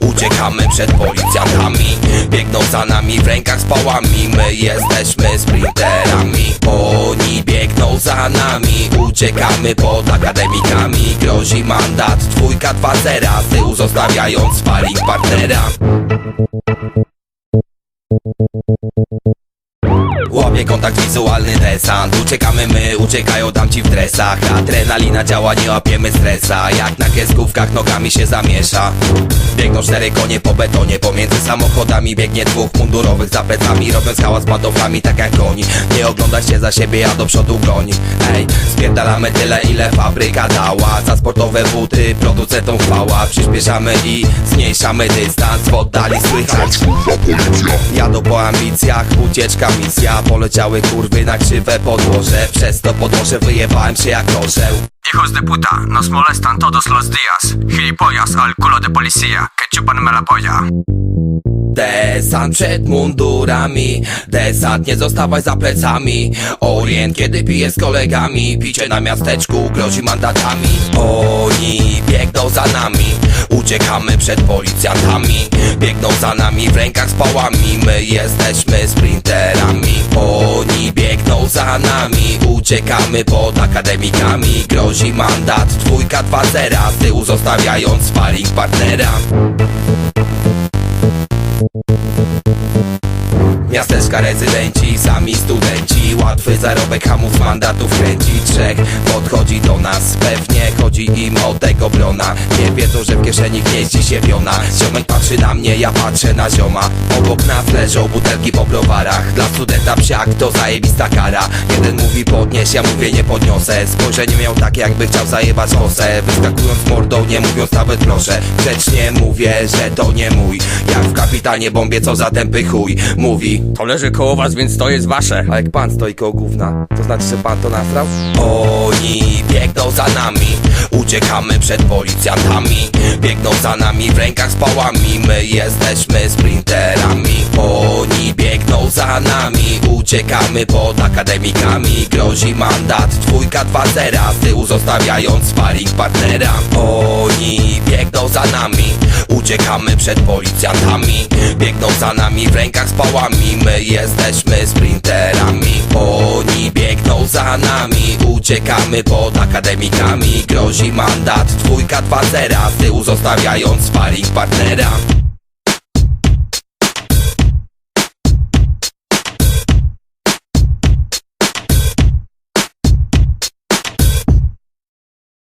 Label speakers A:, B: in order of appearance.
A: Uciekamy przed policjantami. Biegną za nami w rękach z pałami. My jesteśmy sprinterami. Oni biegną za nami. Uciekamy pod akademikami. Grozi mandat Dwójka, dwa zera Z tyłu zostawiając sparring partnera wizualny desant. Uciekamy my, uciekają tamci w dresach. Adrenalina działa, nie łapiemy stresa. Jak na kieskówkach nogami się zamiesza. Biegną cztery konie po betonie. Pomiędzy samochodami biegnie dwóch mundurowych za plecami. Robiąc hałas pantoflami tak jak oni. Nie ogląda się za siebie, a do przodu goni Ej, spierdalamy tyle ile fabryka dała. Za sportowe buty producentom chwała. Przyspieszamy i zmniejszamy dystans. W oddali słychać Jadą po ambicjach, ucieczka misja. Poleciały kurwy na krzywe podłoże. Przez to podłoże wyjebałem się jak orzeł.
B: Hijos de puta, nos molestan todos los días. Gilipollas al culo de policía, que chupan me la polla.
A: Desant przed mundurami Desant nie zostawaj za plecami. Orient kiedy pije z kolegami Picie na miasteczku grozi mandatami. Oni biegną za nami Uciekamy przed policjantami. Biegną za nami w rękach z pałami My jesteśmy sprinterami. Oni biegną za nami Uciekamy pod akademikami. Grozi mandat Dwójka, dwa zera Z tyłu zostawiając sparring partnera Miasteczka rezydenci, sami studenci Łatwy zarobek hamów mandatów kręci Trzech podchodzi do nas Pewnie chodzi im o tego brona. Nie wiedzą, że w kieszeni gnieździ się piona. Ziomek patrzy na mnie, ja patrzę na zioma. Obok nas leżą butelki po browarach. Dla studenta psiak to zajebista kara. Jeden mówi podnieś, ja mówię nie podniosę. Spojrzenie miał takie jakby chciał zajebać kosę. Wyskakując mordą, nie mówiąc nawet proszę. Grzecznie mówię, że to nie mój. Jak w kapitanie bombie, co za tępy chuj. Mówi
B: To leży koło was, więc to jest wasze.
A: a jak pan stoi koło gówna, to znaczy, że pan to nasrał? Oni biegną za nami, uciekamy przed policjantami. Biegną za nami w rękach z pałami, my jesteśmy sprinterami. Oni biegną uciekamy pod akademikami Grozi mandat, dwójka, dwa zera, z tyłu zostawiając sparring partnera. Oni biegną za nami, uciekamy przed policjantami. Biegną za nami w rękach z pałami, my jesteśmy sprinterami. Oni biegną za nami, uciekamy pod akademikami. Grozi mandat, dwójka, dwa zera, z tyłu zostawiając sparring partnera